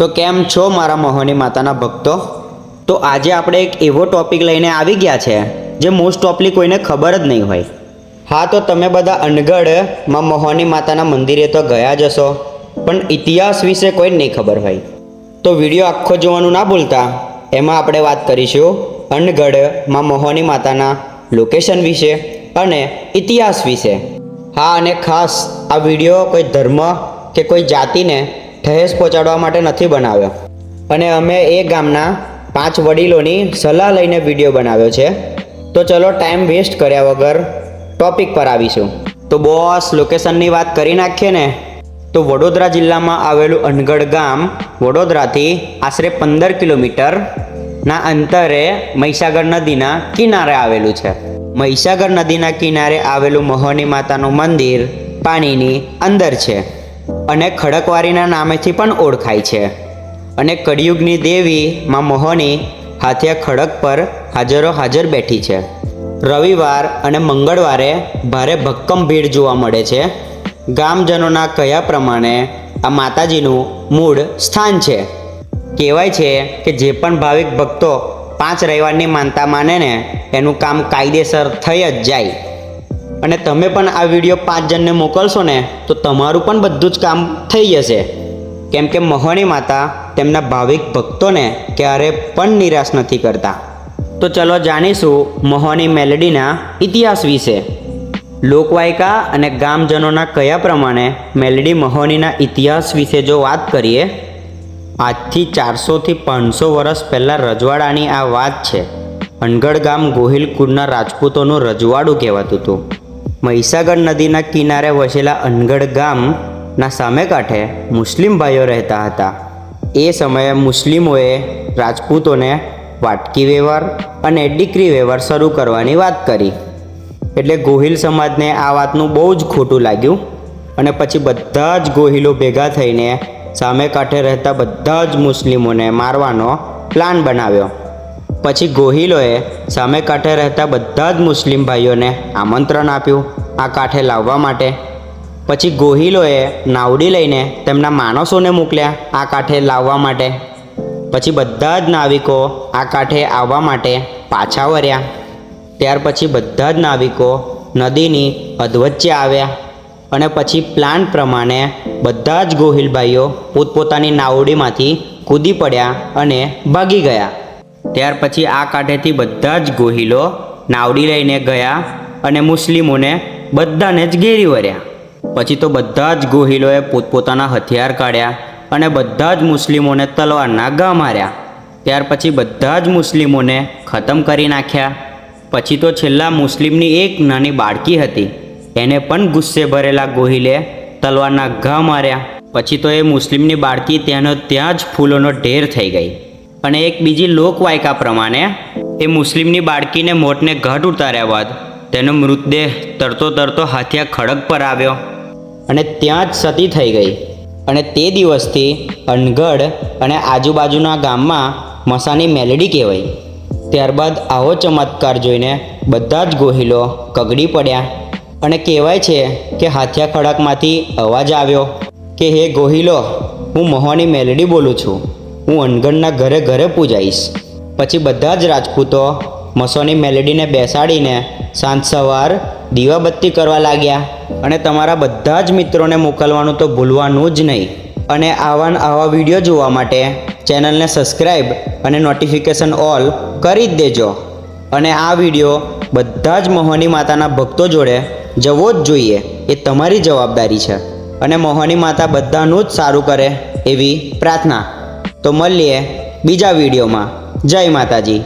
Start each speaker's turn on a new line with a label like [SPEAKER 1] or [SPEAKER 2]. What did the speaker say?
[SPEAKER 1] તો કેમ છો મારા મોહની માતાના ભક્તો? તો આજે આપણે એક એવો ટોપિક લઈને આવી ગયા છે, જે મોસ્ટ ઓફલી કોઈને ખબર જ નહીં હોય. હા, તો તમે બધા અનગઢમાં મોહની માતાના મંદિરે તો ગયા જ હશો, પણ ઇતિહાસ વિશે કોઈ નહીં ખબર હોય. તો વીડિયો આખો જોવાનું ના ભૂલતા, એમાં આપણે વાત કરીશું અનગઢમાં મોહની માતાના લોકેશન વિશે અને ઇતિહાસ વિશે. હા, અને ખાસ આ વીડિયો કોઈ ધર્મ કે કોઈ જાતિને ઠહેસ પહોંચાડવા માટે નથી બનાવ્યો. અને અમે એ ગામના પાંચ વડીલોની સલાહ લઈને વીડિયો બનાવ્યો છે. તો ચલો ટાઈમ વેસ્ટ કર્યા વગર ટોપિક પર આવીશું. તો બોસ, લોકેશનની વાત કરી નાખીએ ને? તો વડોદરા જિલ્લામાં આવેલું અનગઢ ગામ વડોદરાથી આશરે પંદર કિલોમીટરના અંતરે મહીસાગર નદીના કિનારે આવેલું છે. મહીસાગર નદીના કિનારે આવેલું મહોની માતાનું મંદિર પાણીની અંદર છે. અને ખડકવારીના નામેથી પણ ઓળખાય છે. અને કળિયુગની દેવી માં મોહની હાથિયા ખડક પર હાજરો હાજર બેઠી છે. રવિવાર અને મંગળવારે ભારે ભક્કમ ભીડ જોવા મળે છે. ગામજનોના કહ્યા પ્રમાણે આ માતાજીનું મૂળ સ્થાન છે. કહેવાય છે કે જે પણ ભાવિક ભક્તો પાંચ રવિવારની માનતા માને ને એનું કામ કાયદેસર થઈ જ જાય. અને તમે પણ આ વીડિયો પાંચ જણને મોકલશો ને, તો તમારું પણ બધું જ કામ થઈ જશે. કેમ કે મહોણી માતા તેમના ભાવિક ભક્તોને ક્યારે પણ નિરાશ નથી કરતા. તો ચલો જાણીશું મહોની મેલેડીના ઇતિહાસ વિશે. લોકવાયકા અને ગામજનોના કયા પ્રમાણે મેલેડી મહોનીના ઇતિહાસ વિશે જો વાત કરીએ, આજથી ચારસોથી પાંચસો વર્ષ પહેલાં રજવાડાની આ વાત છે. અનગઢ ગામ ગોહિલ કુળના રાજપૂતોનું રજવાડું કહેવાતું હતું. મહીસાગર નદીના કિનારે વસેલા અનગઢ ગામના સામે કાંઠે મુસ્લિમ ભાઈઓ રહેતા હતા. એ સમયે મુસ્લિમોએ રાજપૂતોને વાટકી વ્યવહાર અને ડિક્રી વ્યવહાર શરૂ કરવાની વાત કરી. એટલે ગોહિલ સમાજને આ વાતનું બહુ જ ખોટું લાગ્યું અને પછી બધા જ ગોહિલો ભેગા થઈને સામે કાંઠે રહેતા બધા જ મુસ્લિમોને મારવાનો પ્લાન બનાવ્યો. પછી ગોહિલોએ સામે કાંઠે રહેતા બધા જ મુસ્લિમ ભાઈઓને આમંત્રણ આપ્યું આ કાંઠે લાવવા માટે. પછી ગોહિલોએ નાવડી લઈને તેમના માણસોને મોકલ્યા આ કાંઠે લાવવા માટે. પછી બધા જ નાવિકો આ કાંઠે આવવા માટે પાછા વર્યા ત્યાર પછી બધા જ નાવિકો નદીની અધવચ્ચે આવ્યા અને પછી પ્લાન પ્રમાણે બધા જ ગોહિલભાઈઓ પોતપોતાની નાવડીમાંથી કૂદી પડ્યા અને ભાગી ગયા. ત્યાર પછી આ કાંઠેથી બધા જ ગોહિલો નાવડી લઈને ગયા અને મુસ્લિમોને બધાને જ ઘેરી વર્યા. પછી તો બધા જ ગોહિલોએ પોતપોતાના હથિયાર કાઢ્યા અને બધા જ મુસ્લિમોને તલવારના ઘા માર્યા. ત્યાર પછી બધા જ મુસ્લિમોને ખતમ કરી નાખ્યા. પછી તો છેલ્લા મુસ્લિમની એક નાની બાળકી હતી. એને પણ ગુસ્સે ભરેલા ગોહિલે તલવારના ઘા માર્યા. પછી તો એ મુસ્લિમની બાળકી ત્યાંનો ત્યાં જ ફૂલોનો ઢેર થઈ ગઈ. અને એક બીજી લોકવાયકા પ્રમાણે, એ મુસ્લિમની બાળકીને મોટને ઘાટ ઉતાર્યા બાદ તેનો મૃતદેહ તરતો તરતો હાથિયા ખડક પર આવ્યો. અને ત્યાં જ સતી થઈ ગઈ. અને તે દિવસથી અનગઢ અને આજુબાજુના ગામમાં મસાની મેલેડી કહેવાય. ત્યારબાદ આવો ચમત્કાર જોઈને બધા જ ગોહિલો કગડી પડ્યા. અને કહેવાય છે કે હાથિયા ખડકમાંથી અવાજ આવ્યો કે, હે ગોહિલો, હું મહોની મેલેડી બોલું છું. હું અનગણના ઘરે ઘરે પૂજાઈશ. પછી બધા જ રાજપૂતો મસોની મેલેડીને બેસાડીને સાંજ સવાર દીવાબત્તી કરવા લાગ્યા અને તમારા બધા જ મિત્રોને મોકલવાનું તો ભૂલવાનું જ નહીં. અને આવા આવા વીડિયો જોવા માટે ચેનલને સબસ્ક્રાઈબ અને નોટિફિકેશન ઓલ કરી જ દેજો. અને આ વીડિયો બધા જ મોહની માતાના ભક્તો જોડે જવો જ જોઈએ એ તમારી જવાબદારી છે. અને મોહની માતા બધાનું જ સારું કરે એવી પ્રાર્થના. તો મળીએ બીજા વિડીયોમાં. જય માતાજી.